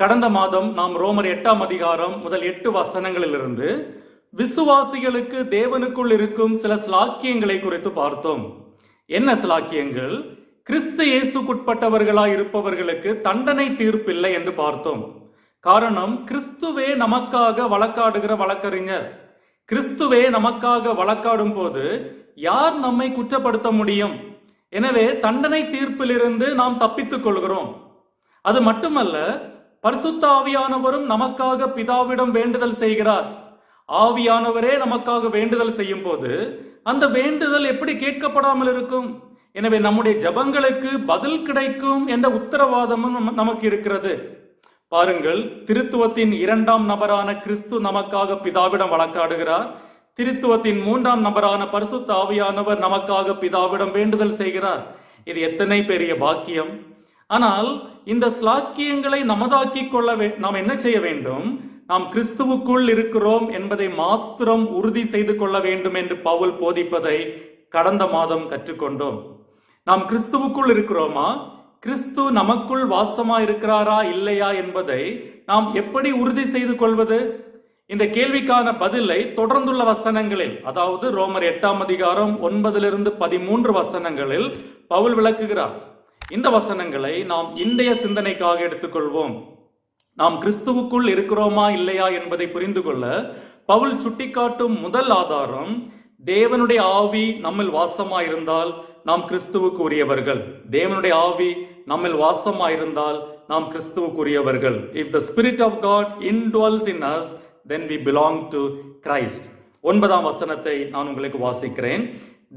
கடந்த மாதம் நாம் ரோமர் எட்டாம் அதிகாரம் முதல் எட்டு வசனங்களிலிருந்து விசுவாசிகளுக்கு தேவனுக்குள் இருக்கும் சில சிலாக்கியங்களை குறித்து பார்த்தோம். என்ன சிலாக்கியங்கள்? கிறிஸ்து இயேசுக்குட்பட்டவர்களாய் இருப்பவர்களுக்கு தண்டனை தீர்ப்பில்லை என்று பார்த்தோம். காரணம் கிறிஸ்துவே நமக்காக வழக்காடுகிற வழக்கறிஞர். கிறிஸ்துவே நமக்காக வழக்காடும் போது யார் நம்மை குற்றப்படுத்த முடியும்? எனவே தண்டனை தீர்ப்பிலிருந்து நாம் தப்பித்துக் கொள்கிறோம். அது மட்டுமல்ல பரிசுத்த ஆவியானவரும் நமக்காக பிதாவிடம் வேண்டுதல் செய்கிறார். ஆவியானவரே நமக்காக வேண்டுதல் செய்யும் போது அந்த வேண்டுதல் எப்படி கேட்கப்படாமல் இருக்கும்? எனவே நம்முடைய ஜபங்களுக்கு பதில் கிடைக்கும் என்ற உத்தரவாதமும் நமக்கு இருக்கிறது. பாருங்கள் திருத்துவத்தின் இரண்டாம் நபரான கிறிஸ்து நமக்காக பிதாவிடம் வழக்காடுகிறார். திருத்துவத்தின் மூன்றாம் நபரான பரிசுத்த ஆவியானவர் நமக்காக பிதாவிடம் வேண்டுதல் செய்கிறார். இது எத்தனை பெரிய பாக்கியம்? ஆனால் இந்த ஸ்லாக்கியங்களை நமதாக்கிக் கொள்ள வே- நாம் என்ன செய்ய வேண்டும்? நாம் கிறிஸ்துவுக்குள் இருக்கிறோம் என்பதை மாத்திரம் உறுதி செய்து கொள்ள வேண்டும் என்று பவுல் போதிப்பதை கடந்த மாதம் கற்றுக்கொண்டோம். நாம் கிறிஸ்துவுக்குள் இருக்கிறோமா? கிறிஸ்து நமக்குள் வாசமா இருக்கிறாரா இல்லையா என்பதை நாம் எப்படி உறுதி செய்து கொள்வது? இந்த கேள்விக்கான பதிலை தொடர்ந்துள்ள வசனங்களில் அதாவது ரோமர் எட்டாம் அதிகாரம் ஒன்பதிலிருந்து பதிமூன்று வசனங்களில் பவுல் விளக்குகிறார். இந்த வசனங்களை நாம் இன்றைய சிந்தனைக்காக எடுத்துக்கொள்வோம். நாம் கிறிஸ்துவுக்குள் இருக்கிறோமா இல்லையா என்பதை புரிந்து கொள்ள பவுல் சுட்டிக்காட்டும் முதல் ஆதாரம் தேவனுடைய ஆவி நம்மில் வாசமாயிருந்தால் நாம் கிறிஸ்துவுக்கு உரியவர்கள் தேவனுடைய ஆவி நம்மில் வாசமாயிருந்தால் நாம் கிறிஸ்துவுக்கு உரியவர்கள் if the spirit of God indwells in us then we belong to Christ ஒன்பதாம் வசனத்தை நான் உங்களுக்கு வாசிக்கிறேன்.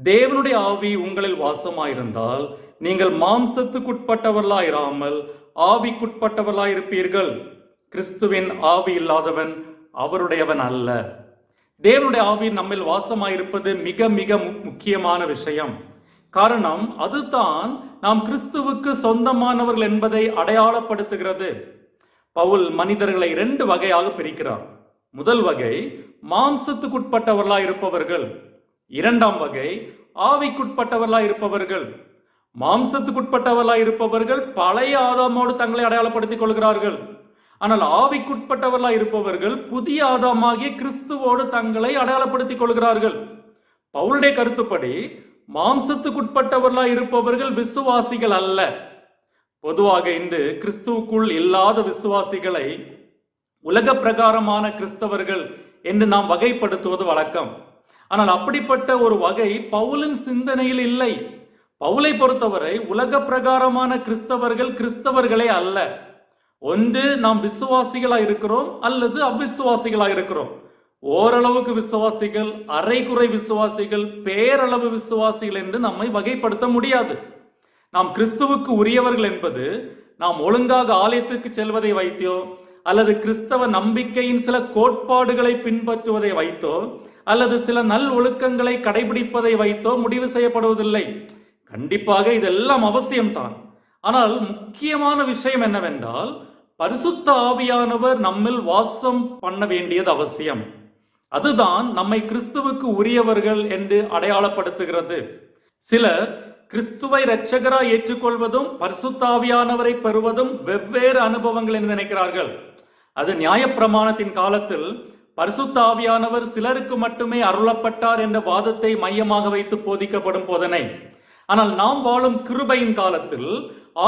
தேவனுடைய ஆவி உங்களில் வாசமாயிருந்தால் நீங்கள் மாம்சத்துக்குட்பட்டவர்களாயிராமல் ஆவிக்குட்பட்டவர்களாயிருப்பீர்கள். கிறிஸ்துவின் ஆவி இல்லாதவன் அவருடையவன் அல்ல. தேவனுடைய ஆவி நம்மில் வாசமாயிருப்பது மிக மிக மு- முக்கியமான விஷயம். காரணம் அதுதான் நாம் கிறிஸ்துவுக்கு சொந்தமானவர்கள் என்பதை அடையாளப்படுத்துகிறது. பவுல் மனிதர்களை இரண்டு வகையாக பிரிக்கிறார். முதல் வகை மாம்சத்துக்குட்பட்டவர்களாய் இருப்பவர்கள் இரண்டாம் வகை ஆவிக்குட்பட்டவர்களாய் இருப்பவர்கள் மாம்சத்துக்குட்பட்டவர்களாய் இருப்பவர்கள் பழைய ஆதாமோடு தங்களை அடையாளப்படுத்திக் கொள்கிறார்கள். ஆனால் ஆவிக்குட்பட்டவர்களாய் இருப்பவர்கள் புதிய ஆதாமாகிய கிறிஸ்துவோடு தங்களை அடையாளப்படுத்திக் கொள்கிறார்கள். பவுலுடைய கருத்துப்படி மாம்சத்துக்குட்பட்டவர்களாய் இருப்பவர்கள் விசுவாசிகள் அல்ல. பொதுவாக இன்று கிறிஸ்துவுக்குள் இல்லாத விசுவாசிகளை உலக பிரகாரமான கிறிஸ்தவர்கள் என்று நாம் வகைப்படுத்துவது வழக்கம். ஆனால் அப்படிப்பட்ட ஒரு வகை பவுலின் சிந்தனையில் இல்லை. பவுலை பொறுத்தவரை உலக பிரகாரமான கிறிஸ்தவர்கள் கிறிஸ்தவர்களே அல்ல. ஒன்று நாம் விசுவாசிகளா இருக்கிறோம் அல்லது அவ்விசுவாசிகளா இருக்கிறோம். ஓரளவுக்கு விசுவாசிகள் அரைகுறை விசுவாசிகள் பேரளவு விசுவாசிகள் என்று நம்மை வகைப்படுத்த முடியாது. நாம் கிறிஸ்துவுக்கு உரியவர்கள் என்பது நாம் ஒழுங்காக ஆலயத்துக்கு செல்வதை வைத்தோ அல்லது கிறிஸ்தவ நம்பிக்கையின் சில கோட்பாடுகளை பின்பற்றுவதை வைத்தோ அல்லது சில நல் ஒழுக்கங்களை கடைபிடிப்பதை வைத்தோ முடிவு செய்யப்படுவதில்லை. கண்டிப்பாக இதெல்லாம் அவசியம்தான். ஆனால் முக்கியமான விஷயம் என்னவென்றால் பரிசுத்த ஆவியானவர் நம்மில் வாசம் பண்ண வேண்டியது அவசியம். அதுதான் நம்மை கிறிஸ்துவுக்கு உரியவர்கள் என்று அடையாளப்படுத்துகிறது. சிலர் கிறிஸ்துவை இரட்சகராய் ஏற்றுக்கொள்வதும் பரிசுத்தாவியானவரை பெறுவதும் வெவ்வேறு அனுபவங்கள் என்று நினைக்கிறார்கள். அது நியாயப்பிரமாணத்தின் காலத்தில் பரிசுத்த ஆவியானவர் சிலருக்கு மட்டுமே அருளப்பட்டார் என்ற வாதத்தை மையமாக வைத்து போதிக்கப்படும் போதனை. ஆனால் நாம் வாழும் கிருபையின் காலத்தில்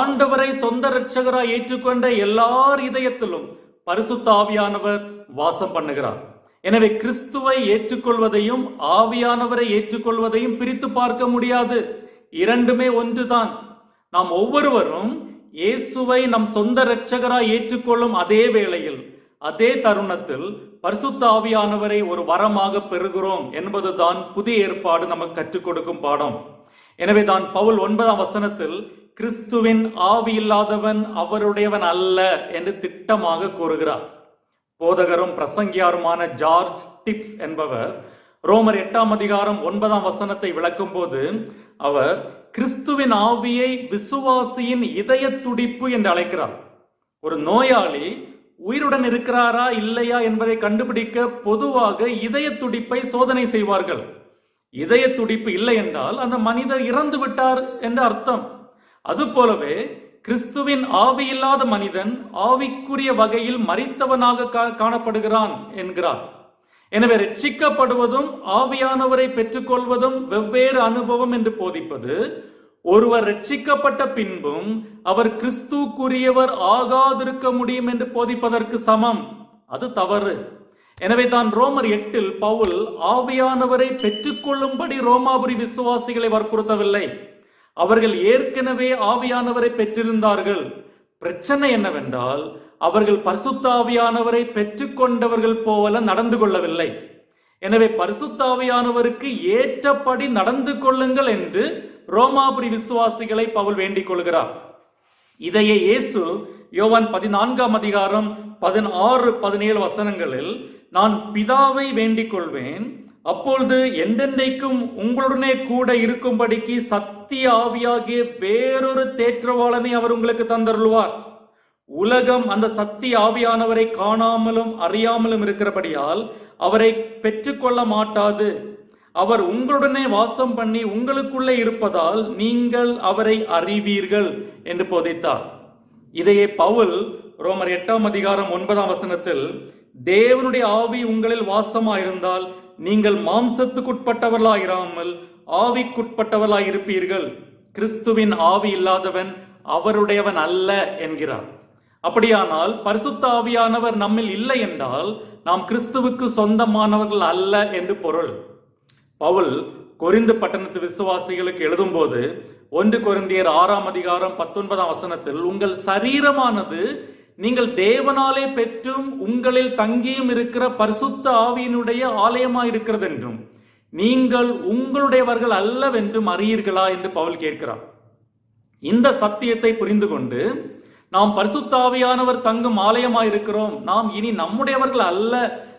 ஆண்டவரை சொந்த ரட்சகராய் ஏற்றுக்கொண்ட எல்லார் இதயத்திலும் பரிசுத்த ஆவியானவர் வாசம் பண்ணுகிறார். எனவே கிறிஸ்துவை ஏற்றுக்கொள்வதையும் ஆவியானவரை ஏற்றுக்கொள்வதையும் பிரித்து பார்க்க முடியாது. இரண்டுமே ஒன்றுதான். நாம் ஒவ்வொருவரும் இயேசுவை நம் சொந்த இரட்சகராய் ஏற்றுக்கொள்ளும் அதே வேளையில் அதே தருணத்தில் பரிசுத்த ஆவியானவரை ஒரு வரமாக பெறுகிறோம் என்பதுதான் புதிய ஏற்பாடு நமக்கு கற்றுக் கொடுக்கும் பாடம். எனவே தான் பவுல் ஒன்பதாம் வசனத்தில் கிறிஸ்துவின் ஆவி இல்லாதவன் அவருடையவன் அல்ல என்று திட்டமாக கூறுகிறார். போதகரும் பிரசங்கியாருமான ஜார்ஜ் டிப்ஸ் என்பவர் ரோமர் எட்டாம் அதிகாரம் ஒன்பதாம் வசனத்தை விளக்கும் போது அவர் கிறிஸ்துவின் ஆவியை விசுவாசியின் இதய துடிப்பு என்று அழைக்கிறார். ஒரு நோயாளி உயிருடன் இருக்கிறாரா இல்லையா என்பதை கண்டுபிடிக்க பொதுவாக இதய துடிப்பை சோதனை செய்வார்கள். இதய துடிப்பு இல்லை என்றால் அந்த மனிதர் இறந்து விட்டார் என்று அர்த்தம். அதுபோலவே கிறிஸ்துவின் ஆவி இல்லாத மனிதன் ஆவிக்குரிய வகையில் மறித்தவனாக கா- காணப்படுகிறான் என்கிறார். எனவே ரட்சிக்கப்படுவதும் ஆவியானவரை பெற்றுக்கொள்வதும் வெவ்வேறு அனுபவம் என்று போதிப்பது ஒருவர் ரட்சிக்கப்பட்ட பின்பும் அவர் கிறிஸ்துக்குரியவர் ஆகாதிருக்க முடியும் என்று போதிப்பதற்கு சமம். அது தவறு. எனவே தான் ரோமர் எட்டில் பவுல் ஆவியானவரை பெற்றுக்கொள்ளும்படி ரோமாபுரி விசுவாசிகளை வற்புறுத்தவில்லை. அவர்கள் ஏற்கனவே ஆவியானவரை பெற்றிருந்தார்கள். பிரச்சனை என்னவென்றால் அவர்கள் பரிசுத்த ஆவியானவரை பெற்றுக்கொண்டவர்கள் போல நடந்து கொள்ளவில்லை. எனவே பரிசுத்த ஆவியானவருக்கு ஏற்றபடி நடந்து கொள்ளுங்கள் என்று ரோமாபுரி விசுவாசிகளை பவுல் வேண்டிக் கொள்கிறார். இதையே இயேசு யோவான் பதினான்காம் அதிகாரம் பதினாறு பதினேழு வசனங்களில் நான் பிதாவை வேண்டிக் கொள்வேன் அப்பொழுது எந்தெந்தைக்கும் உங்களுடனே கூட இருக்கும்படிக்கு சத்திய ஆவியாகிய வேறொரு தேற்றவாளனை அவர் உங்களுக்கு தந்தருள்வார். உலகம் அந்த சக்தி ஆவியானவரை காணாமலும் அறியாமலும் இருக்கிறபடியால் அவரை பெற்றுக்கொள்ள மாட்டாது. அவர் உங்களுடனே வாசம் பண்ணி உங்களுக்குள்ளே இருப்பதால் நீங்கள் அவரை அறிவீர்கள் என்று போதித்தார். இதையே பவுல் ரோமர் எட்டாம் அதிகாரம் ஒன்பதாம் வசனத்தில் தேவனுடைய ஆவி உங்களில் வாசமாயிருந்தால் நீங்கள் மாம்சத்துக்குட்பட்டவர்களாயிராமல் ஆவிக்குட்பட்டவர்களாய் இருப்பீர்கள் கிறிஸ்துவின் ஆவி இல்லாதவன் அவருடையவன் அல்ல என்கிறார். அப்படியானால் பரிசுத்த ஆவியானவர் நம்மில் இல்லை என்றால் நாம் கிறிஸ்துவுக்கு சொந்தமானவர்கள் அல்ல என்று பொருள். பவுல் கொரிந்து பட்டணத்து விசுவாசிகளுக்கு எழுதும்போது ஒன்று கொரிந்தியர் ஆறாம் அதிகாரம் பத்தொன்பதாம் வசனத்தில் உங்கள் சரீரமானது நீங்கள் தேவனாலே பெற்றும் உங்களில் தங்கியும் இருக்கிற பரிசுத்த ஆவியினுடைய ஆலயமாய் இருக்கிறது என்றும் நீங்கள் உங்களுடையவர்கள் அல்லவென்றும் அறியீர்களா என்று பவுல் கேட்கிறார். இந்த சத்தியத்தை புரிந்து கொண்டு நாம் பரிசுத்த ஆவியானவர் தங்கும் ஆலயமாய் இருக்கிறோம். நாம் இனி நம்முடையவர்கள் அல்ல.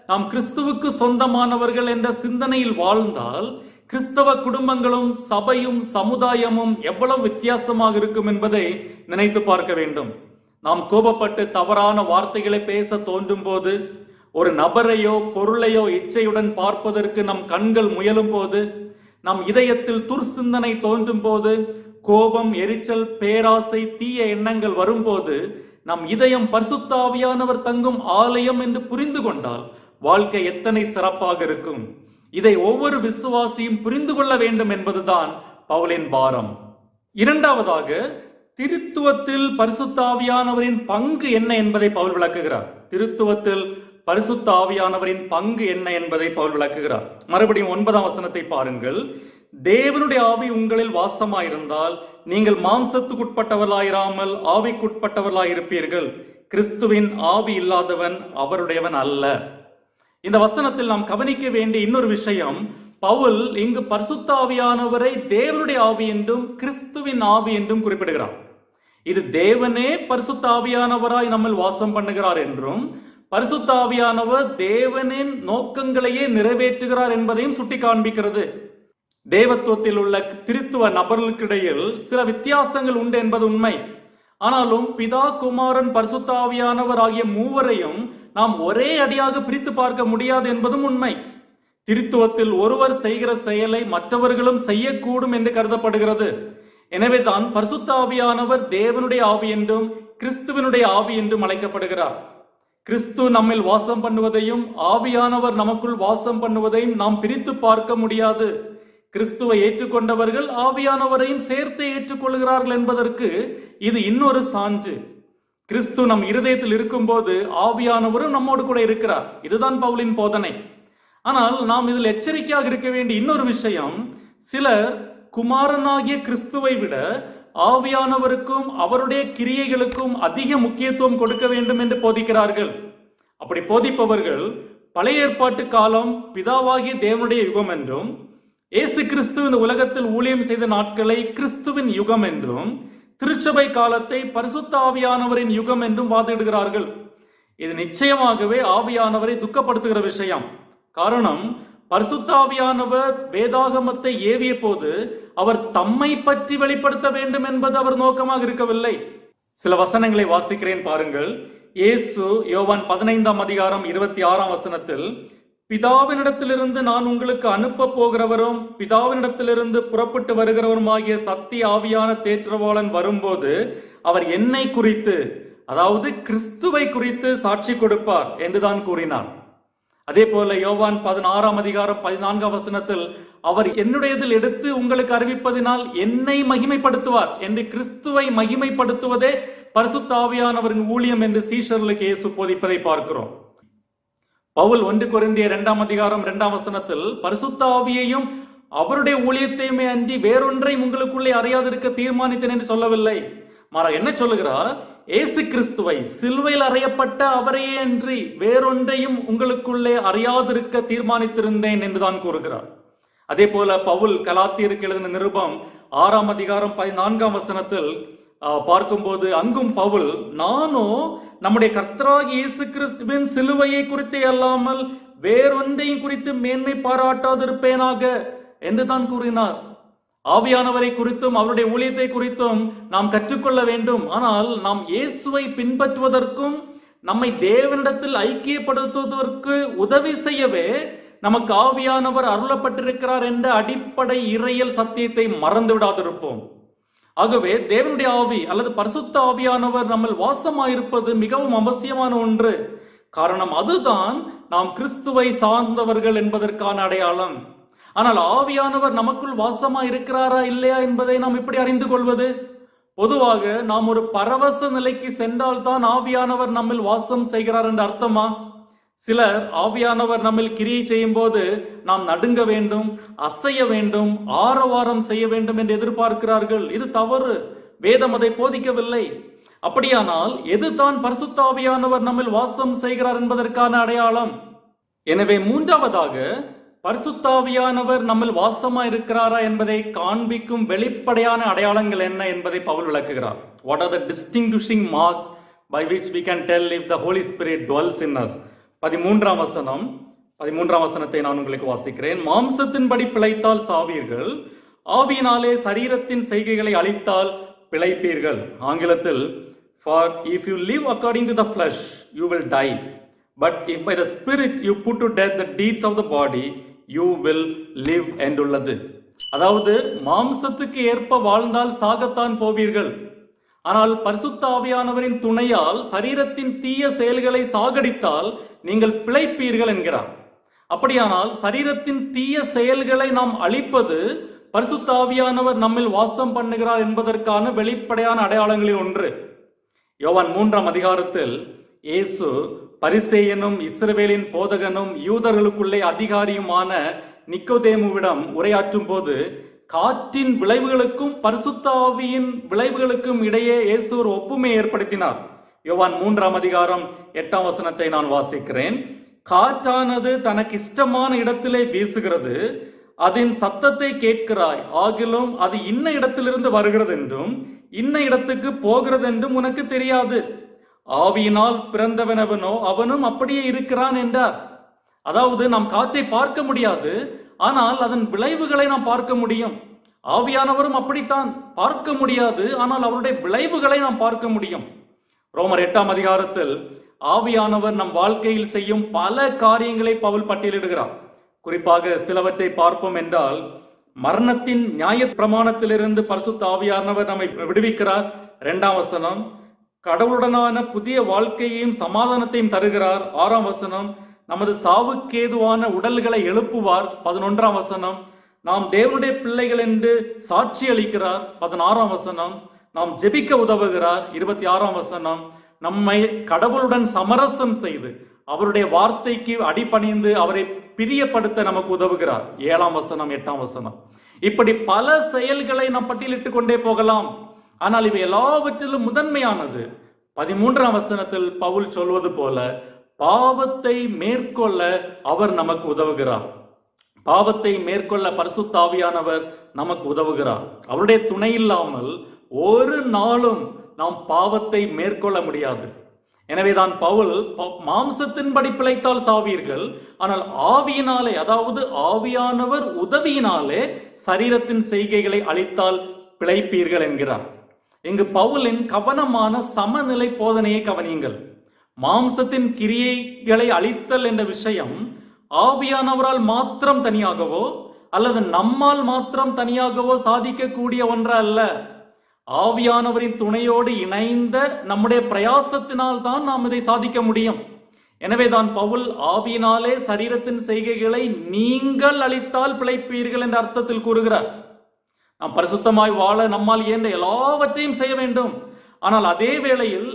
நாம் கிறிஸ்துவுக்கு சொந்தமானவர்கள் என்ற சிந்தனையில் வாழ்ந்தால் கிறிஸ்தவ குடும்பங்களும் சபையும் சமுதாயமும் எவ்வளவு வித்தியாசமாக இருக்கும் என்பதை நினைத்து பார்க்க வேண்டும். நாம் கோபப்பட்டு தவறான வார்த்தைகளை பேச தோன்றும் போது ஒரு நபரையோ பொருளையோ இச்சையுடன் பார்ப்பதற்கு நம் கண்கள் முயலும் போது நம் இதயத்தில் துர்சிந்தனை தோன்றும் போது கோபம் எரிச்சல் பேராசை தீய எண்ணங்கள் வரும்போது நம் இதயம் பரிசுத்தாவியானவர் தங்கும் ஆலயம் என்று புரிந்து கொண்டால் வாழ்க்கை எத்தனை சிறப்பாக இருக்கும். இதை ஒவ்வொரு விசுவாசியும் புரிந்து கொள்ள வேண்டும் என்பதுதான் பவுலின் பாரம். இரண்டாவதாக திருத்துவத்தில் பரிசுத்த ஆவியானவரின் பங்கு என்ன என்பதை பவுல் விளக்குகிறார். திருத்துவத்தில் பரிசுத்த ஆவியானவரின் பங்கு என்ன என்பதை பவுல் விளக்குகிறார். மறுபடியும் ஒன்பதாம் வசனத்தை பாருங்கள். தேவனுடைய ஆவி உங்களில் வாசமாயிருந்தால் நீங்கள் மாம்சத்துக்குட்பட்டவர்களாயிராமல் ஆவிக்குட்பட்டவர்களாய் இருப்பீர்கள் கிறிஸ்துவின் ஆவி இல்லாதவன் அவருடையவன் அல்ல. இந்த வசனத்தில் நாம் கவனிக்க வேண்டிய இன்னொரு விஷயம் பவுல் இங்கு பரிசுத்த ஆவியானவரை தேவனுடைய ஆவி என்றும் கிறிஸ்துவின் ஆவி என்றும் குறிப்பிடுகிறார். இது தேவனே பரிசுத்தாவியானவராய் நம்ம வாசம் பண்ணுகிறார் என்றும் பரிசுத்தாவியானவர் தேவனின் நோக்கங்களையே நிறைவேற்றுகிறார் என்பதையும் சுட்டி காண்பிக்கிறது தேவத்துவத்தில் உள்ள திருத்துவ நபர்களுக்கிடையில் சில வித்தியாசங்கள் உண்டு என்பது உண்மை. ஆனாலும் பிதா குமாரன் பரிசுத்தாவியானவர் ஆகிய மூவரையும் நாம் ஒரே அடியாக பிரித்து பார்க்க முடியாது என்பதும் உண்மை. திருத்துவத்தில் ஒருவர் செய்கிற செயலை மற்றவர்களும் செய்யக்கூடும் என்று கருதப்படுகிறது. எனவேதான் பரிசுத்த ஆவியானவர் தேவனுடைய ஆவி என்றும் கிறிஸ்துவனுடைய ஆவி என்றும் அழைக்கப்படுகிறார். கிறிஸ்து நம்மில் வாசம் பண்ணுவதையும் ஆவியானவர் நமக்குள் வாசம் பண்ணுவதையும் நாம் பிரித்து பார்க்க முடியாது. கிறிஸ்துவை ஏற்றுக்கொண்டவர்கள் ஆவியானவரையும் சேர்த்து ஏற்றுக்கொள்கிறார்கள் என்பதற்கு இது இன்னொரு சான்று. கிறிஸ்து நம் இருதயத்தில் இருக்கும்போது ஆவியானவரும் நம்மோடு கூட இருக்கிறார். இதுதான் பவுலின் போதனை. ஆனால் நாம் இதில் எச்சரிக்கையாக இருக்க வேண்டிய இன்னொரு விஷயம் சிலர் குமாரனாகிய கிறிஸ்துவை விட ஆவியானவருக்கும் அவருடைய கிரியைகளுக்கும் அதிக முக்கியத்துவம் கொடுக்க வேண்டும் என்று போதிக்கிறார்கள். அப்படி போதிப்பவர்கள் பழைய ஏற்பாட்டு காலம் பிதாவாகிய தேவனுடைய யுகம் என்றும் இயேசு கிறிஸ்து இந்த உலகத்தில் ஊழியம் செய்த நாட்களை கிறிஸ்துவின் யுகம் என்றும் திருச்சபை காலத்தை பரிசுத்த ஆவியானவரின் யுகம் என்றும் வாதிடுகிறார்கள். இது நிச்சயமாகவே ஆவியானவரை துக்கப்படுத்துகிற விஷயம். காரணம் பரிசுத்தாவியானவர் வேதாகமத்தை ஏவிய போது அவர் தம்மை பற்றி வெளிப்படுத்த வேண்டும் என்பது அவர் நோக்கமாக இருக்கவில்லை. சில வசனங்களை வாசிக்கிறேன் பாருங்கள். இயேசு யோவான் பதினைந்தாம் அதிகாரம் இருபத்தி ஆறாம் வசனத்தில் பிதாவினிடத்திலிருந்து நான் உங்களுக்கு அனுப்ப போகிறவரும் பிதாவினிடத்திலிருந்து புறப்பட்டு வருகிறவரும் ஆகிய சத்திய ஆவியான தேற்றவாளன் வரும்போது அவர் என்னை குறித்து அதாவது கிறிஸ்துவை குறித்து சாட்சி கொடுப்பார் என்றுதான் கூறினார் அதே போல யோவான் பதினாறாம் அதிகாரம் பதினான்காம் வசனத்தில் அவர் என்னுடையதில் எடுத்து உங்களுக்கு அறிவிப்பதினால் என்னை மகிமைப்படுத்துவார் என்று கிறிஸ்துவை மகிமைப்படுத்துவதே பரிசுத்தாவியானவரின் ஊழியம் என்று சீஷர்களுக்கு இயேசு போதிப்பதை பார்க்கிறோம். பவுல் ஒன்று குறைந்திய இரண்டாம் அதிகாரம் இரண்டாம் வசனத்தில் பரிசுத்தாவியையும் அவருடைய ஊழியத்தையுமே அன்றி வேறொன்றை உங்களுக்குள்ளே அறியாதிருக்க தீர்மானித்தேன் என்று சொல்லவில்லை. மாறா என்ன சொல்லுகிறார்? இயேசு கிறிஸ்துவை சிலுவையில் அறையப்பட்ட அவரையே அன்றி வேறொன்றையும் உங்களுக்குள்ளே அறியாதிருக்க தீர்மானித்திருந்தேன் என்றுதான் கூறுகிறார். அதே போல பவுல் கலாத்தியருக்கு எழுதின நிருபம் ஆறாம் அதிகாரம் பதினான்காம் வசனத்தில் பார்க்கும்போது அங்கும் பவுல் நானோ நம்முடைய கர்த்தராக இயேசு கிறிஸ்துவின் சிலுவையை குறித்தே அல்லாமல் வேறொன்றையும் குறித்து மேன்மை பாராட்டாதிருப்பேனாக என்று தான் கூறினார். ஆவியானவரை குறித்தும் அவருடைய ஊழியத்தை குறித்தும் நாம் கற்றுக்கொள்ள வேண்டும். ஆனால் நாம் இயேசுவை பின்பற்றுவதற்கும் நம்மை தேவனிடத்தில் ஐக்கியப்படுத்துவதற்கு உதவி செய்யவே நமக்கு ஆவியானவர் அருளப்பட்டிருக்கிறார் என்ற அடிப்படை இறையல் சத்தியத்தை மறந்து விடாதிருப்போம் ஆகவே தேவனுடைய ஆவி அல்லது பரிசுத்த ஆவியானவர் நம்ம வாசமாயிருப்பது மிகவும் அவசியமான ஒன்று. காரணம் அதுதான் நாம் கிறிஸ்துவை சார்ந்தவர்கள் என்பதற்கான அடையாளம். ஆனால் ஆவியானவர் நமக்குள் வாசமா இருக்கிறாரா இல்லையா என்பதை நாம் எப்படி அறிந்து கொள்வது? பொதுவாக நாம் ஒரு பரவச நிலைக்கு சென்றால்தான் ஆவியானவர் நம்மில் வாசம் செய்கிறார் என்ற அர்த்தமா? சிலர் ஆவியானவர் நம்மில் கிரியை செய்யும் போது நாம் நடுங்க வேண்டும் அசைய வேண்டும் ஆரவாரம் செய்ய வேண்டும் என்று எதிர்பார்க்கிறார்கள். இது தவறு. வேதம் அதை போதிக்கவில்லை. அப்படியானால் எதுதான் பரிசுத்த ஆவியானவர் நம்மில் வாசம் செய்கிறார் என்பதற்கான அடையாளம்? எனவே மூன்றாவதாக பரிசுத்தாவியானவர் நம்மில் வாசமா இருக்கிறாரா என்பதை காண்பிக்கும் வெளிப்படையான அடையாளங்கள் என்ன என்பதை பவுல் விளக்குகிறார். What are the distinguishing marks by which we can tell if the Holy Spirit dwells in us பதிமூன்றாம் வசனம் பதிமூன்றாம் வசனத்தை நான் உங்களுக்கு வாசிக்கிறேன். மாம்சத்தின்படி பிழைத்தால் சாவீர்கள் ஆவியினாலே சரீரத்தின் செய்கைகளை அழித்தால் பிழைப்பீர்கள். ஆங்கிலத்தில் for if you live according to the flesh you will die but if by the spirit you put to death the deeds of the body you will live என்றுள்ளது. அதாவது மாம்சத்துக்கு ஏற்ப வாழ்ந்தால் சாகத்தான் போவீர்கள். ஆனால் பரிசுத்த ஆவியானவரின் துணையால் சரீரத்தின் தீய செயல்களை சாகடித்தால் நீங்கள் பிழைப்பீர்கள் என்கிறார். அப்படியானால் சரீரத்தின் தீய செயல்களை நாம் அழிப்பது பரிசுத்தாவியானவர் நம்மில் வாசம் பண்ணுகிறார் என்பதற்கான வெளிப்படையான அடையாளங்களில் ஒன்று. யோவான் மூன்றாம் அதிகாரத்தில் இயேசு பரிசேயனும் இஸ்ரவேலின் போதகனும் யூதர்களுக்குள்ளே அதிகாரியுமான நிக்கோதேமுவிடம் உரையாற்றும் போது காற்றின் விளைவுகளுக்கும் பரிசுத்தாவியின் விளைவுகளுக்கும் இடையே இயேசு ஒரு ஒப்புமை ஏற்படுத்தினார். யோவான் மூன்றாம் அதிகாரம் எட்டாம் வசனத்தை நான் வாசிக்கிறேன். காற்றானது தனக்கு இஷ்டமான இடத்திலே வீசுகிறது அதன் சத்தத்தை கேட்கிறாய். ஆகிலும் அது இன்ன இடத்திலிருந்து வருகிறது என்றும் இன்ன இடத்துக்கு போகிறது என்றும் உனக்கு தெரியாது. ஆவியினால் பிறந்தவனவனோ அவனும் அப்படியே இருக்கிறான் என்றார். அதாவது நாம் காற்றை பார்க்க முடியாது ஆனால் அதன் விளைவுகளை நாம் பார்க்க முடியும். ஆவியானவரும் அப்படித்தான் பார்க்க முடியாது ஆனால் அவருடைய விளைவுகளை நாம் பார்க்க முடியும். ரோமர் எட்டாம் அதிகாரத்தில் ஆவியானவர் நம் வாழ்க்கையில் செய்யும் பல காரியங்களை பவுல் பட்டியலிடுகிறார். குறிப்பாக சிலவற்றை பார்ப்போம் என்றால் மரணத்தின் நியாய பிரமாணத்திலிருந்து பரிசுத்த ஆவியானவர் நம்மை விடுவிக்கிறார். இரண்டாம் வசனம் கடவுளுடனான புதிய வாழ்க்கையையும் சமாதானத்தையும் தருகிறார். ஆறாம் வசனம் நமது சாவுக்கேதுவான உடல்களை எழுப்புவார். பதினொன்றாம் வசனம் நாம் தேவனுடைய பிள்ளைகள் என்று சாட்சி அளிக்கிறார். பதினாறாம் வசனம் நாம் ஜெபிக்க உதவுகிறார். இருபத்தி ஆறாம் வசனம் நம்மை கடவுளுடன் சமரசம் செய்து அவருடைய வார்த்தைக்கு அடிபணிந்து அவரை பிரியப்படுத்த நமக்கு உதவுகிறார். ஏழாம் வசனம் எட்டாம் வசனம் இப்படி பல செயல்களை நாம் பட்டியலிட்டுக் கொண்டே போகலாம். ஆனால் இவை எல்லாவற்றிலும் முதன்மையானது. பதிமூன்றாம் வசனத்தில் பவுல் சொல்வது போல பாவத்தை மேற்கொள்ள அவர் நமக்கு உதவுகிறார். பாவத்தை மேற்கொள்ள பரிசுத்தாவியானவர் நமக்கு உதவுகிறார். அவருடைய துணை இல்லாமல் ஒரு நாளும் நாம் பாவத்தை மேற்கொள்ள முடியாது. எனவேதான் பவுல் மாம்சத்தின்படி பிழைத்தால் சாவீர்கள். ஆனால் ஆவியினாலே அதாவது ஆவியானவர் உதவியினாலே சரீரத்தின் செய்கைகளை அழித்தால் பிழைப்பீர்கள் என்கிறார். இங்கு பவுலின் கவனமான சமநிலை போதனையை கவனியுங்கள். மாம்சத்தின் கிரியைகளை அழித்தல் என்ற விஷயம் ஆவியானவரால் மாத்திரம் தனியாகவோ அல்லது நம்மால் மாத்திரம் தனியாகவோ சாதிக்கக்கூடிய ஒன்று அல்ல ஆவியானவரின் துணையோடு இணைந்த நம்முடைய பிரயாசத்தினால் தான் நாம் இதை சாதிக்க முடியும். எனவேதான் பவுல் ஆவியினாலே சரீரத்தின் செய்கைகளை நீங்கள் அளித்தால் பிழைப்பீர்கள் என்ற அர்த்தத்தில் கூறுகிறார். நாம் பரிசுத்தமாய் வாழ நம்மால் இயன்ற எல்லாவற்றையும் செய்ய வேண்டும். ஆனால் அதே வேளையில்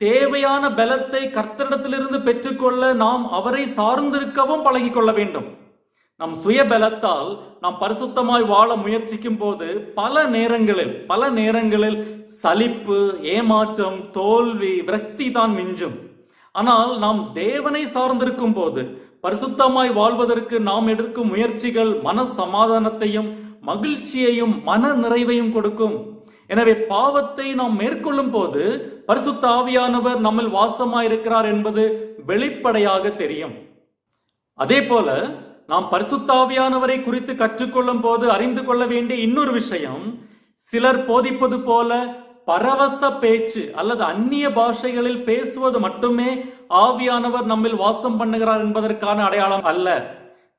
தேவையான பலத்தை கர்த்தரிடத்திலிருந்து பெற்றுக்கொள்ள நாம் அவரை சார்ந்திருக்கவும் பழகி கொள்ள வேண்டும். நம் சுய பலத்தால் நாம் பரிசுத்தமாய் வாழ முயற்சிக்கும் போது பல நேரங்களில் பல நேரங்களில் சலிப்பு ஏமாற்றம் தோல்வி விரக்தி தான் மிஞ்சும். ஆனால் நாம் தேவனை சார்ந்திருக்கும் போது பரிசுத்தமாய் வாழ்வதற்கு நாம் எடுக்கும் முயற்சிகள் மன சமாதானத்தையும் மகிழ்ச்சியையும் மன நிறைவையும் கொடுக்கும். எனவே பாவத்தை நாம் மேற்கொள்ளும் போது பரிசுத்த ஆவியானவர் நம்மில் வாசமாயிருக்கிறார் என்பது வெளிப்படையாக தெரியும். அதே போல நாம் பரிசுத்தாவியானவரை குறித்து கற்றுக்கொள்ளும் போது அறிந்து கொள்ள வேண்டிய இன்னொரு விஷயம் சிலர் போதிப்பது போல பரவச பேச்சு அல்லது அந்நிய பாஷைகளில் பேசுவது மட்டுமே ஆவியானவர் நம்மில் வாசம் பண்ணுகிறார் என்பதற்கான அடையாளம் அல்ல.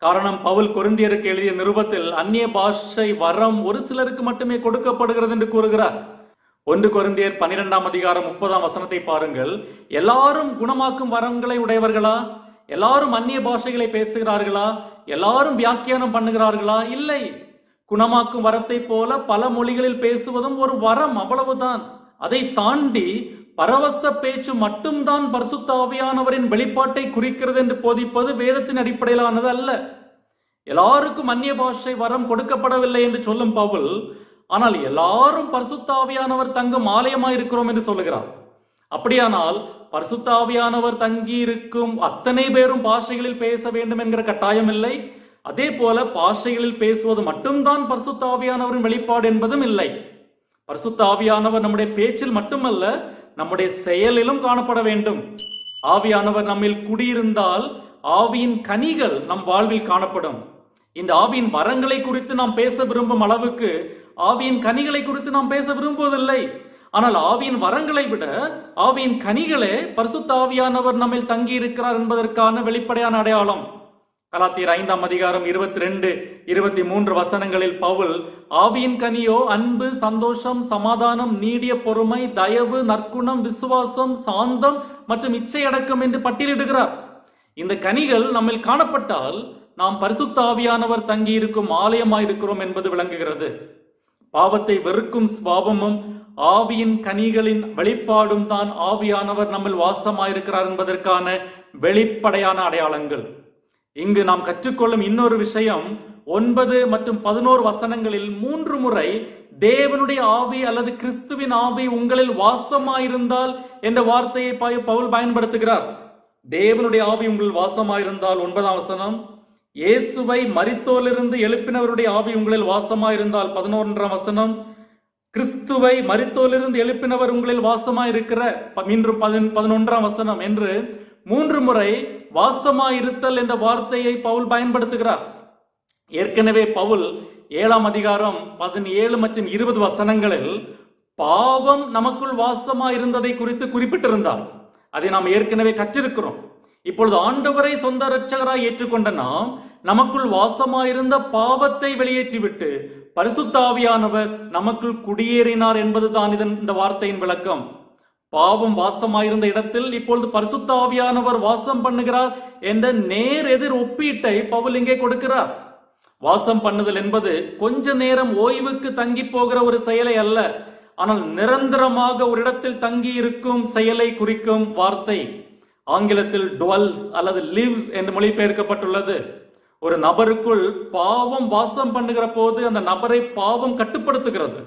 காரணம் பவுல் கொருந்தியருக்கு எழுதிய நிருபத்தில் அந்நிய பாஷை வரம் ஒரு சிலருக்கு மட்டுமே கொடுக்கப்படுகிறது என்று கூறுகிறார். ஒன்று கொருந்தியர் பன்னிரெண்டாம் அதிகாரம் முப்பதாம் வசனத்தை பாருங்கள். எல்லாரும் குணமாக்கும் வரங்களை உடையவர்களா? எல்லாரும் அந்நிய பாஷைகளை பேசுகிறார்களா? எல்லாரும் வியாக்கியானம் பண்ணுகிறார்களா? இல்லை. குணமாக்கும் வரத்தை போல பல மொழிகளில் பேசுவதும் ஒரு வரம் அவ்வளவுதான். அதை தாண்டி பரவச பேச்சு மட்டும்தான் பரிசுத்தாவியானவரின் வெளிப்பாட்டை குறிக்கிறது என்று போதிப்பது வேதத்தின் அடிப்படையிலானது அல்ல. எல்லாருக்கும் அந்நிய பாஷை வரம் கொடுக்கப்படவில்லை என்று சொல்லும் பவுல் ஆனால் எல்லாரும் பரிசுத்தாவியானவர் தங்கும் தங்கும் ஆலயமாயிருக்கிறோம் என்று சொல்லுகிறார். அப்படியானால் பரிசுத்தாவியானவர் தங்கி இருக்கும் அத்தனை பேரும் பாஷைகளில் பேச வேண்டும் என்கிற கட்டாயம் இல்லை. அதே போல பாஷைகளில் பேசுவது மட்டும்தான் பரிசுத்தாவியானவரின் வெளிப்பாடு என்பதும் இல்லை. பரிசுத்த ஆவியானவர் நம்முடைய பேச்சில் மட்டுமல்ல நம்முடைய செயலிலும் காணப்பட வேண்டும். ஆவியானவர் நம்மில் குடியிருந்தால் ஆவியின் கனிகள் நம் வாழ்வில் காணப்படும். இந்த ஆவியின் வரங்களை குறித்து நாம் பேச விரும்பும் அளவுக்கு ஆவியின் கனிகளை குறித்து நாம் பேச விரும்புவதில்லை. ஆனால் ஆவியின் வரங்களை விட ஆவியின் கனிகளே பரிசுத்த ஆவியானவர் நம்மில் தங்கி இருக்கிறார் என்பதற்கான வெளிப்படையான அடையாளம். கலாத்தியர் ஐந்தாம் அதிகாரம் இருபத்தி ரெண்டு இருபத்தி மூன்று வசனங்களில் பவுல் ஆவியின் கனியோ அன்பு சந்தோஷம் சமாதானம் நீடிய பொறுமை தயவு நற்குணம் விசுவாசம் சாந்தம் மற்றும் இச்சையடக்கம் என்று பட்டியலிடுகிறார். இந்த கனிகள் நம்மில் காணப்பட்டால் நாம் பரிசுத்த ஆவியானவர் தங்கி இருக்கும் ஆலயமாயிருக்கிறோம் என்பது விளங்குகிறது. பாவத்தை வெறுக்கும் சுவாபமும் ஆவியின் கனிகளின் வெளிப்பாடும் தான் ஆவியானவர் நம்மில் வாசமாயிருக்கிறார் என்பதற்கான வெளிப்படையான அடையாளங்கள். இங்கு நாம் கற்றுக்கொள்ளும் இன்னொரு விஷயம் ஒன்பது மற்றும் பதினோரு வசனங்களில் மூன்று முறை தேவனுடைய ஆவி அல்லது கிறிஸ்துவின் ஆவி உங்களில் வாசமாயிருந்தால் என்ற வார்த்தையை பவுல் பயன்படுத்துகிறார். தேவனுடைய ஆவி உங்களில் வாசமாயிருந்தால் ஒன்பதாம் வசனம். இயேசுவை மரித்தோலிருந்து எழுப்பினவருடைய ஆவி உங்களில் வாசமாயிருந்தால் பதினொன்றாம் வசனம். கிறிஸ்துவை மரித்தோலிருந்து எழுப்பினவர் உங்களில் வாசமாயிருக்கிற மீண்டும் பதின் பதினொன்றாம் வசனம் என்று மூன்று முறை வாசமாயிருத்தல் என்ற வார்த்தையை பவுல் பயன்படுத்துகிறார். ஏற்கனவே பவுல் ஏழாம் அதிகாரம் பதினேழு மற்றும் இருபது வசனங்களில் பாவம் நமக்குள் வாசமா இருந்ததை குறித்து குறிப்பிட்டிருந்தார். அதை நாம் ஏற்கனவே கற்றிருக்கிறோம். இப்பொழுது ஆண்டவரை சொந்த இரட்சகராய் ஏற்றுக்கொண்ட நாம் நமக்குள் வாசமாயிருந்த பாவத்தை வெளியேற்றிவிட்டு பரிசுத்தாவியானவர் நமக்குள் குடியேறினார் என்பதுதான் இதன் இந்த வார்த்தையின் விளக்கம். பாவம் வாசமாயிருந்த இடத்தில் இப்பொழுது பரிசுத்த ஆவியானவர் வாசம் பண்ணுகிறார் என்ற நேர் எதிர் ஒப்பீட்டை பவுல் இங்கே கொடுக்கிறார். வாசம் பண்ணுதல் என்பது கொஞ்ச நேரம் ஓய்வுக்கு தங்கி போகிற ஒரு செயலை அல்ல. ஆனால் நிரந்தரமாக ஒரு இடத்தில் தங்கி இருக்கும் செயலை குறிக்கும் வார்த்தை. ஆங்கிலத்தில் டுவல்ஸ் அல்லது லிவ்ஸ் என்று மொழிபெயர்க்கப்பட்டுள்ளது. ஒரு நபருக்குள் பாவம் வாசம் பண்ணுகிற போது அந்த நபரை பாவம் கட்டுப்படுத்துகிறது.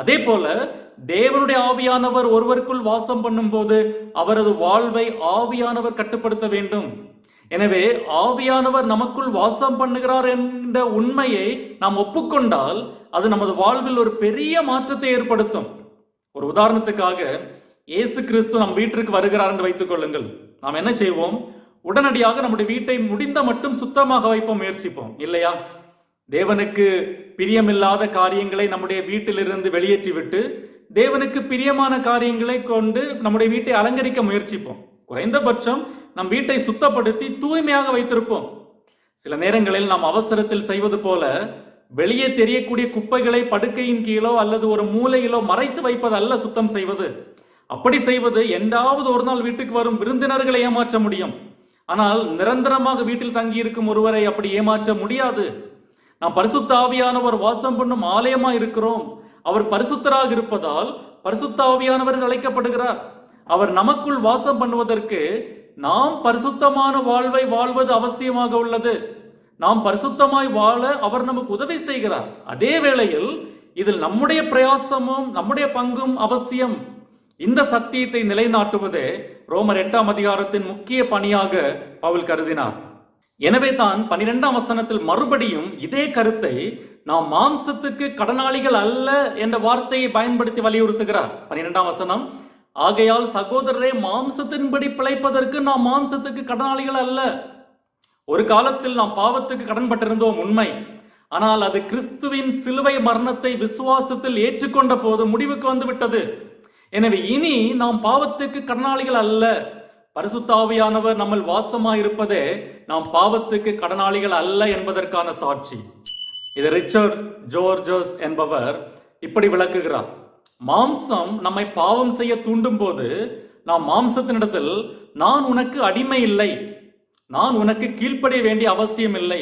அதே போல தேவனுடைய ஆவியானவர் ஒருவருக்குள் வாசம் பண்ணும்போது அவரது வாழ்வை ஆவியானவர் கட்டுப்படுத்த வேண்டும். எனவே ஆவியானவர் நமக்குள் வாசம் பண்ணுகிறார் என்ற உண்மையை நாம் ஒப்புக்கொண்டால் அது நமது வாழ்வில் ஒரு பெரிய மாற்றத்தை ஏற்படுத்தும். ஒரு உதாரணத்துக்காக இயேசு கிறிஸ்து நம் வீட்டிற்கு வருகிறார் என்று வைத்துக் கொள்ளுங்கள். நாம் என்ன செய்வோம்? உடனடியாக நம்முடைய வீட்டை முடிந்த மட்டும் சுத்தமாக வைப்போம் முயற்சிப்போம். இல்லையா? தேவனுக்கு பிரியமில்லாத காரியங்களை நம்முடைய வீட்டிலிருந்து வெளியேற்றிவிட்டு தேவனுக்கு பிரியமான காரியங்களை கொண்டு நம்முடைய வீட்டை அலங்கரிக்க முயற்சிப்போம். குறைந்தபட்சம் நம் வீட்டை சுத்தப்படுத்தி தூய்மையாக வைத்திருப்போம். சில நேரங்களில் நாம் அவசரத்தில் செய்வது போல வெளியே தெரியக்கூடிய குப்பைகளை படுக்கையின் கீழோ அல்லது ஒரு மூலையிலோ மறைத்து வைப்பது அல்ல சுத்தம் செய்வது. அப்படி செய்வது எண்டாவது ஒரு நாள் வீட்டுக்கு வரும் விருந்தினர்களை ஏமாற்ற முடியும். ஆனால் நிரந்தரமாக வீட்டில் தங்கியிருக்கும் ஒருவரை அப்படி ஏமாற்ற முடியாது. நாம் பரிசுத்த ஆவியானவர் வாசம் பண்ணும் ஆலயமா இருக்கிறோம். அவர் பரிசுத்தராக இருப்பதால் பரிசுத்த ஆவியானவர் அழைக்கப்படுகிறார். அவர் நமக்குள் வாசம் பண்ணுவதற்கு நாம் பரிசுத்தமான வாழ்வை வாழ்வது அவசியமாக உள்ளது. நாம் பரிசுத்தமாய் வாழ அவர் நமக்கு உதவி செய்கிறார். அதே வேளையில் இதில் நம்முடைய பிரயாசமும் நம்முடைய பங்கும் அவசியம். இந்த சத்தியத்தை நிலைநாட்டுவதே ரோமர் எட்டாம் அதிகாரத்தின் முக்கிய பணியாக பவுல் கருதினார். எனவே தான் பனிரெண்டாம் வசனத்தில் மறுபடியும் இதே கருத்தை நாம் மாம்சத்துக்கு கடனாளிகள் அல்ல என்ற வார்த்தையை பயன்படுத்தி வலியுறுத்துகிறார். பனிரெண்டாம் வசனம் ஆகையால் சகோதரரே மாம்சத்தின்படி பிழைப்பதற்கு நாம் மாம்சத்துக்கு கடனாளிகள் அல்ல. ஒரு காலத்தில் நாம் பாவத்துக்கு கடன்பட்டிருந்தோம் உண்மை. ஆனால் அது கிறிஸ்துவின் சிலுவை மரணத்தை விசுவாசத்தில் ஏற்றுக்கொண்ட போது முடிவுக்கு வந்துவிட்டது. எனவே இனி நாம் பாவத்துக்கு கடனாளிகள் அல்ல. பரிசுத்தாவியானவர் நம்மள் வாசமாயிருப்பதே நாம் பாவத்துக்கு கடனாளிகள் அல்ல என்பதற்கான சாட்சி. இது ரிச்சர்ட் ஜோர்ஜஸ் என்பவர் இப்படி விளக்குகிறார். மாம்சம் நம்மை பாவம் செய்ய தூண்டும் போது நாம் மாம்சத்தினிடத்தில் நான் உனக்கு அடிமை இல்லை. நான் உனக்கு கீழ்ப்படிய வேண்டிய அவசியம் இல்லை.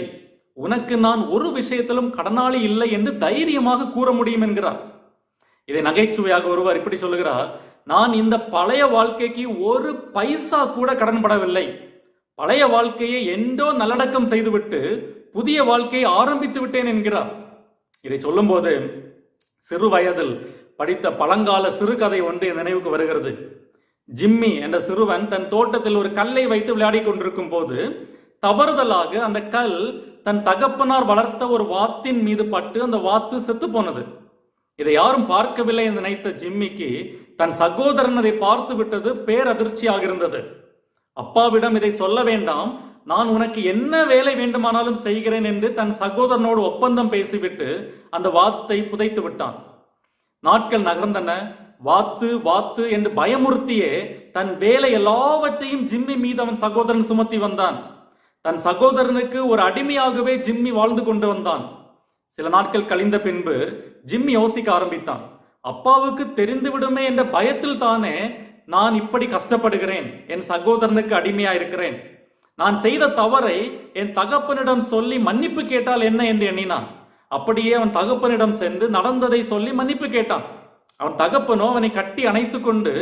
உனக்கு நான் ஒரு விஷயத்திலும் கடனாளி இல்லை என்று தைரியமாக கூற முடியும் என்கிறார். இதை நகைச்சுவையாக ஒருவர் இப்படி சொல்லுகிறார். நான் இந்த பழைய வாழ்க்கைக்கு ஒரு பைசா கூட கடன்படவில்லை. பழைய வாழ்க்கையை எண்டோ நல்லடக்கம் செய்துவிட்டு புதிய வாழ்க்கையை ஆரம்பித்து விட்டேன் என்கிறார். இதை சொல்லும்போது சிறு வயதில் படித்த பழங்கால சிறுகதை ஒன்று என் நினைவுக்கு வருகிறது. ஜிம்மி என்ற சிறுவன் தன் தோட்டத்தில் ஒரு கல்லை வைத்து விளையாடி கொண்டிருக்கும் போது தவறுதலாக அந்த கல் தன் தகப்பனார் வளர்த்த ஒரு வாத்தின் மீது பட்டு அந்த வாத்து செத்து போனது. இதை யாரும் பார்க்கவில்லை என்று நினைத்த ஜிம்மிக்கு தன் சகோதரன் அதை பார்த்து விட்டது பேரதிர்ச்சியாக இருந்தது. அப்பாவிடம் இதை சொல்ல வேண்டாம். நான் உனக்கு என்ன வேலை வேண்டுமானாலும் செய்கிறேன் என்று தன் சகோதரனோடு ஒப்பந்தம் பேசிவிட்டு அந்த வாத்தை புதைத்து விட்டான். நாட்கள் நகர்ந்தன. வாத்து வாத்து என்று பயமுறுத்தியே தன் வேலை எல்லாவற்றையும் ஜிம்மி மீது அவன் சகோதரன் சுமத்தி வந்தான். தன் சகோதரனுக்கு ஒரு அடிமையாகவே ஜிம்மி வாழ்ந்து கொண்டு வந்தான். சில நாட்கள் கழிந்த பின்பு ஜிம்மி யோசிக்க ஆரம்பித்தான். அப்பாவுக்கு தெரிந்து விடுமே என்ற பயத்தில் தானே நான் இப்படி கஷ்டப்படுகிறேன் என் சகோதரனுக்கு அடிமையா இருக்கிறேன் நான் செய்த தவறை என் தகப்பனிடம் சொல்லி மன்னிப்பு கேட்டால் என்ன என்று எண்ணினான். அப்படியே அவன் தகப்பனிடம் சென்று நடந்ததை சொல்லி மன்னிப்பு கேட்டான். அவன் தகப்பனோ அவனை கட்டி அணைத்து கொண்டு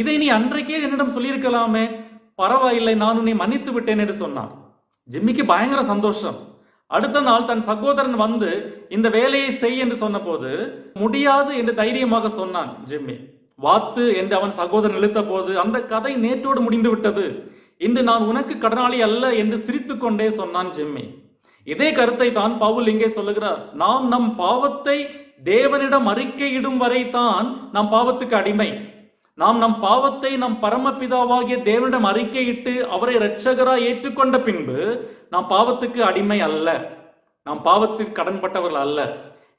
இதை நீ அன்றைக்கே என்னிடம் சொல்லியிருக்கலாமே. பரவாயில்லை நான் உன்னை மன்னித்து விட்டேன் என்று சொன்னான். ஜிம்மிக்கு பயங்கர சந்தோஷம். அடுத்த நாள் தன் சகோதரன் வந்து இந்த வேலையை செய் என்று சொன்னபோது முடியாது என்று தைரியமாக சொன்னான் ஜிம்மி. வாத்து என்று அவன் சகோதரன் இழுத்த போது அந்த கதை நேற்றோடு முடிந்து விட்டது. இன்று நான் உனக்கு கடனாளி அல்ல என்று சிரித்து கொண்டே சொன்னான் ஜிம்மி. இதே கருத்தை தான் பவுல் இங்கே சொல்லுகிறார். நாம் நம் பாவத்தை தேவனிடம் அறிக்கையிடும் வரை தான் நம் பாவத்துக்கு அடிமை. நாம் நம் பாவத்தை நம் பரமபிதாவாகிய தேவனிடம் அறிக்கையிட்டு அவரை இரட்சகராய் ஏற்றுக்கொண்ட பின்பு நாம் பாவத்துக்கு அடிமை அல்ல. நாம் பாவத்துக்கு கடன்பட்டவர்கள் அல்ல.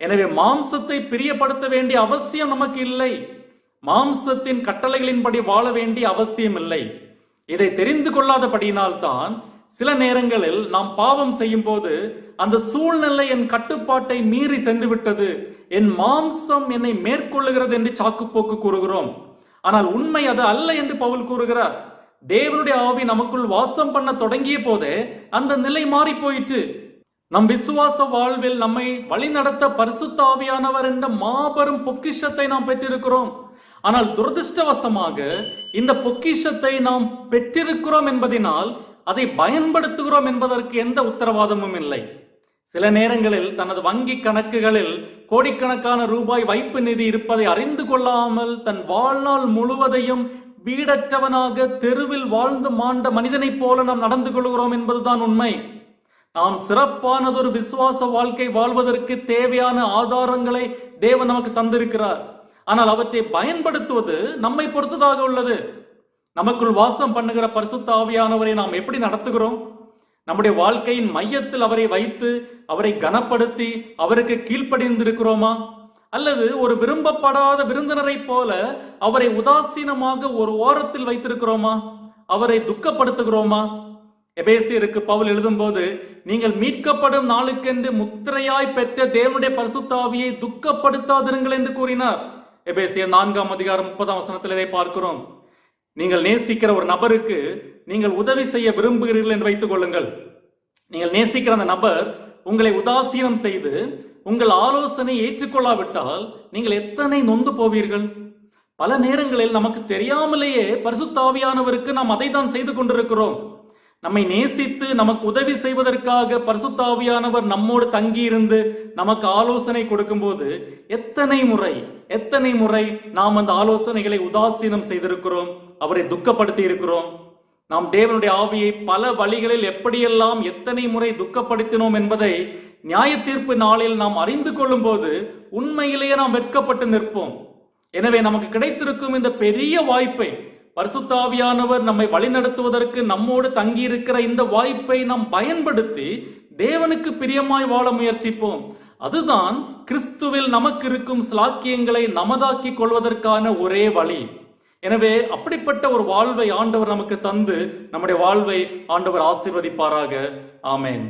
எனவே மாம்சத்தை பிரியப்படுத்த வேண்டிய அவசியம் நமக்கு இல்லை. மாம்சத்தின் கட்டளைகளின்படி வாழ வேண்டிய அவசியம் இல்லை இதை தெரிந்து கொள்ளாதபடியினால் தான் சில நேரங்களில் நாம் பாவம் செய்யும் போது அந்த சூழ்நிலை என் கட்டுப்பாட்டை மீறி சென்று விட்டது என் மாம்சம் என்னை மேற்கொள்ளுகிறது என்று சாக்குப்போக்கு கூறுகிறோம். ஆனால் உண்மை அது அல்ல என்று பவுல் கூறுகிறார். தேவனுடைய ஆவி நமக்குள் வாசம் பண்ண தொடங்கிய போதே அந்த நிலை மாறி போயிற்று. நம் விசுவாச வாழ்வில் நம்மை வழிநடத்த பரிசுத்த ஆவியானவர் என்ற மாபெரும் பொக்கிஷத்தை நாம் பெற்றிருக்கிறோம். ஆனால் துரதிருஷ்டவசமாக இந்த பொக்கிஷத்தை நாம் பெற்றிருக்கிறோம் என்பதினால் அதை பயன்படுத்துகிறோம் என்பதற்கு எந்த உத்தரவாதமும் இல்லை. சில நேரங்களில் தனது வங்கி கணக்குகளில் கோடிக்கணக்கான ரூபாய் வைப்பு நிதி இருப்பதை அறிந்து கொள்ளாமல் தன் வாழ்நாள் முழுவதையும் வீடற்றவனாக தெருவில் வாழ்ந்து மாண்ட மனிதனைப் போல நாம் நடந்து கொள்கிறோம் என்பதுதான் உண்மை. நாம் சிறப்பானதொரு விசுவாச வாழ்க்கை வாழ்வதற்கு தேவையான ஆதாரங்களை தேவன் நமக்கு தந்திருக்கிறார். ஆனால் அவற்றை பயன்படுத்துவது நம்மை பொறுத்ததாக உள்ளது. நமக்குள் வாசம் பண்ணுகிற பரிசுத்த ஆவியானவரை நாம் எப்படி நடத்துகிறோம்? நம்முடைய வாழ்க்கையின் மையத்தில் அவரை வைத்து அவரை கனப்படுத்தி அவருக்கு கீழ்ப்படிந்திருக்கிறோமா? அல்லது ஒரு விரும்பப்படாத விருந்தினரைப் போல அவரை உதாசீனமாக ஒரு ஓரத்தில் வைத்திருக்கிறோமா? அவரை துக்கப்படுத்துகிறோமா? எபேசியருக்கு பவுல் எழுதும்போது நீங்கள் மீட்கப்படும் நாளுக்கென்று முத்திரையாய் பெற்ற தேவனுடைய பரிசுத்தாவியை துக்கப்படுத்தாதிருங்கள் என்று கூறினார். எபேசிய நான்காம் அதிகாரம் முப்பதாம் வசனத்தில் இதை பார்க்கிறோம். நீங்கள் நேசிக்கிற ஒரு நபருக்கு நீங்கள் உதவி செய்ய விரும்புகிறீர்கள் என்று வைத்துக் கொள்ளுங்கள். நீங்கள் நேசிக்கிற அந்த நபர் உங்களை உதாசீனம் செய்து உங்கள் ஆலோசனை ஏற்றுக்கொள்ளாவிட்டால் நீங்கள் எத்தனை நொந்து போவீர்கள்? பல நேரங்களில் நமக்கு தெரியாமலேயே பரிசுத்தாவியானவருக்கு நாம் அதை தான் செய்து கொண்டிருக்கிறோம். நம்மை நேசித்து நமக்கு உதவி செய்வதற்காக பரிசுத்தாவியானவர் நம்மோடு தங்கியிருந்து நமக்கு ஆலோசனை கொடுக்கும்போது எத்தனை முறை எத்தனை முறை நாம் அந்த ஆலோசனைகளை உதாசீனம் செய்திருக்கிறோம் அவரை துக்கப்படுத்தி இருக்கிறோம் நாம் தேவனுடைய ஆவியை பல வழிகளில் எப்படியெல்லாம் எத்தனை முறை துக்கப்படுத்தினோம் என்பதை நியாய தீர்ப்பு நாளில் நாம் அறிந்து கொள்ளும் போது உண்மையிலேயே நாம் வெட்கப்பட்டு நிற்போம். எனவே நமக்கு கிடைத்திருக்கும் இந்த பெரிய வாய்ப்பை பரிசுத்தாவியானவர் நம்மை வழிநடத்துவதற்கு நம்மோடு தங்கியிருக்கிற இந்த வாய்ப்பை நாம் பயன்படுத்தி தேவனுக்கு பிரியமாய் வாழ முயற்சிப்போம். அதுதான் கிறிஸ்துவில் நமக்கு இருக்கும் ஸ்லாக்கியங்களை நமதாக்கி கொள்வதற்கான ஒரே வழி. எனவே அப்படிப்பட்ட ஒரு வாழ்வை ஆண்டவர் நமக்கு தந்து நம்முடைய வாழ்வை ஆண்டவர் ஆசிர்வதிப்பாராக. ஆமேன்.